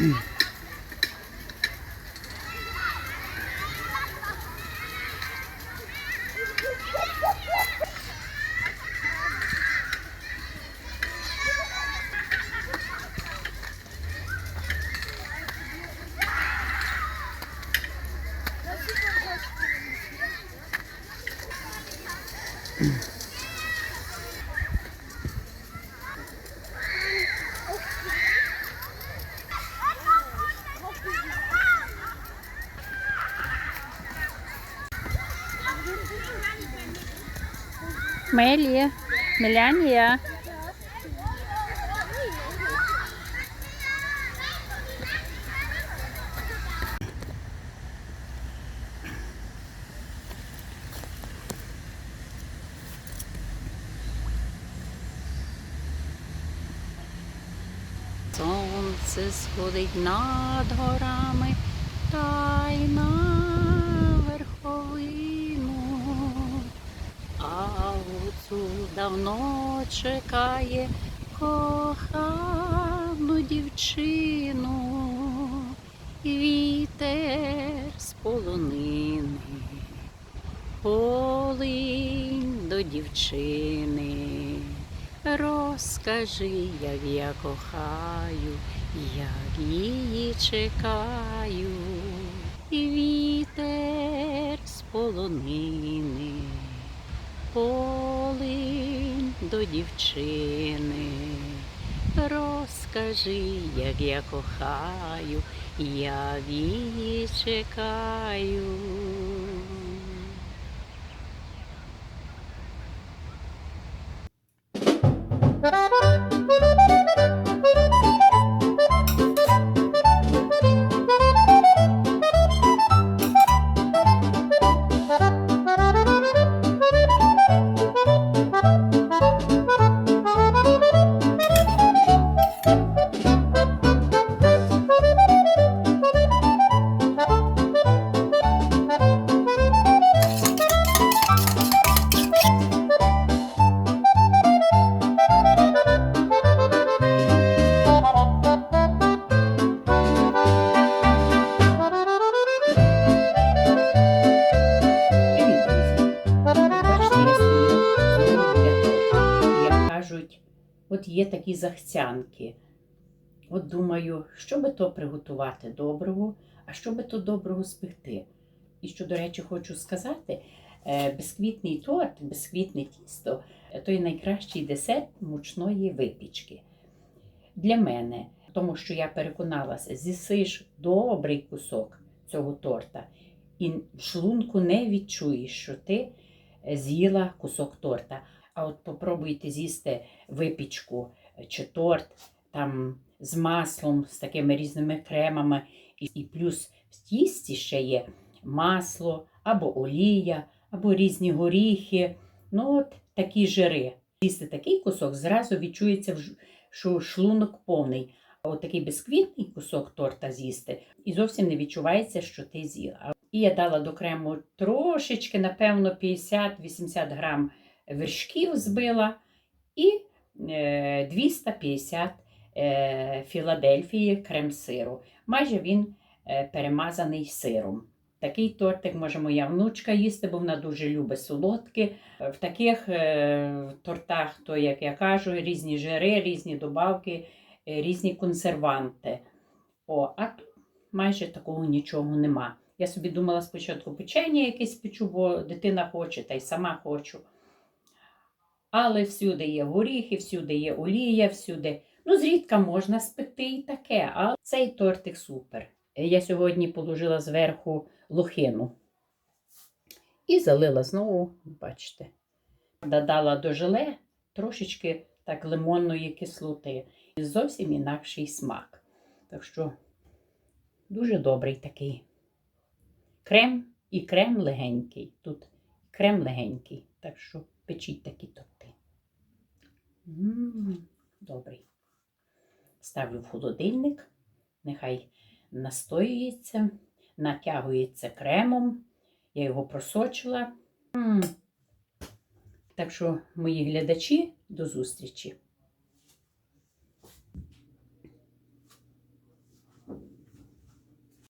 Mm-hmm. Мелія. Мелянія. Сонце сходить над горами гуцул давно чекає кохану дівчину, вітер з полонини, полинь до дівчини. Розкажи, як я кохаю, як її чекаю, вітер з полонини полинь до дівчини. Розкажи, як я кохаю, я її чекаю. Привіт, от є такі захцянки. От думаю, що би то приготувати доброго, а що би то доброго спекти. І що, до речі, хочу сказати, е, безквітний торт, безквітне тісто е, то є найкращий десерт мучної випічки. Для мене, тому що я переконалася, з'їсиш добрий кусок цього торта, і в шлунку не відчуєш, що ти е, з'їла кусок торта. А от попробуйте з'їсти випічку чи торт там з маслом, з такими різними кремами, і, плюс в тісті ще є масло або олія, або різні горіхи. Ну, от такі жири. З'їсти такий кусок, зразу відчується, що шлунок повний. А от такий безквітний кусок торта з'їсти, і зовсім не відчувається, що ти з'їла. І я дала до крему трошечки, напевно, 50-80 грам вершків збила і е, 250 е, Філадельфії крем-сиру. Майже він е, перемазаний сиром. Такий тортик може моя внучка їсти, бо вона дуже любить солодкі. В таких е, тортах, то, як я кажу, різні жири, різні добавки, е, різні консерванти. О, а тут майже такого нічого нема. Я собі думала спочатку печення якесь печу, бо дитина хоче, та й сама хочу. Але всюди є горіхи, всюди є олія, всюди. Ну, зрідка можна спекти і таке, а цей тортик супер. Я сьогодні положила зверху лохину і залила знову, бачите, додала до желе трошечки так лимонної кислоти. І зовсім інакший смак. Так що дуже добрий такий. Крем і крем легенький. Тут крем легенький. Так що печіть такі торти. Добрий. Ставлю в холодильник. Нехай настоюється, натягується кремом. Я його просочила. Так що, мої глядачі, до зустрічі!